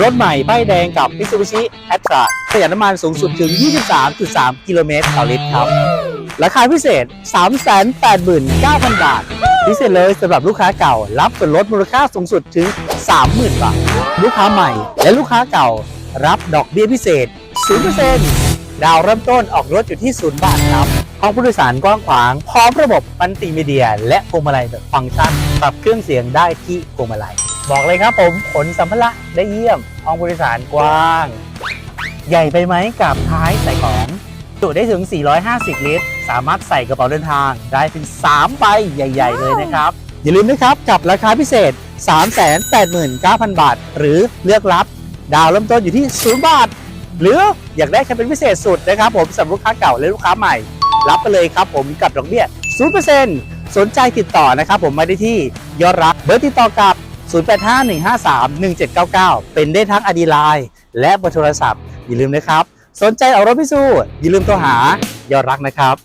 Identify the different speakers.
Speaker 1: รถใหม่ป้ายแดงกับ Mitsubishi a t r a ประหยัดน้ำมันสูงสุดถึง 23.3 กิโลเมตรต่อลิตรครับ ราคาพิเศษ 389,000 บาท พิเศษเลยสำหรับลูกค้าเก่า รับส่วนลดมูลค่าสูงสุดถึง 30,000 บาท ลูกค้าใหม่และลูกค้าเก่า รับดอกเบี้ยพิเศษ 0%ดาวเริ่มต้นออกรถอยู่ที่ 0 บาทครับห้องผู้โดยสารกว้างขวาง พร้อมระบบมัลติมีเดีย และพวงมาลัยแบบฟังก์ชัน ปรับเครื่องเสียงได้ที่พวงมาลัย บอกเลยครับผมขนสัมภาระได้เยี่ยม ห้องผู้โดยสารกว้าง ใหญ่ไปไหมกับท้ายใส่ของจุได้ถึง 450 ลิตร สามารถใส่กระเป๋าเดินทางได้ถึง 3 ใบใหญ่ ๆ เลยนะครับ อย่าลืมนะครับกับราคาพิเศษ 389,000 บาท หรือเลือกรับ ดาวเริ่มต้นอยู่ที่ 0 บาท หรืออยากได้แคมเปญพิเศษสุดนะครับผมสำหรับลูกค้าเก่าและลูกค้าใหม่ รับไปเลยครับผมกับดอกเบี้ย 0%สนใจติดต่อนะครับผมมาได้ที่ยอดรักเบอร์ติดต่อกับ 0851531799 เป็นได้ทั้งอดีไลน์และเบอร์โทรศัพท์อย่าลืมนะครับ สนใจเอารถพิสูจน์อย่าลืมโทรหายอดรักนะครับ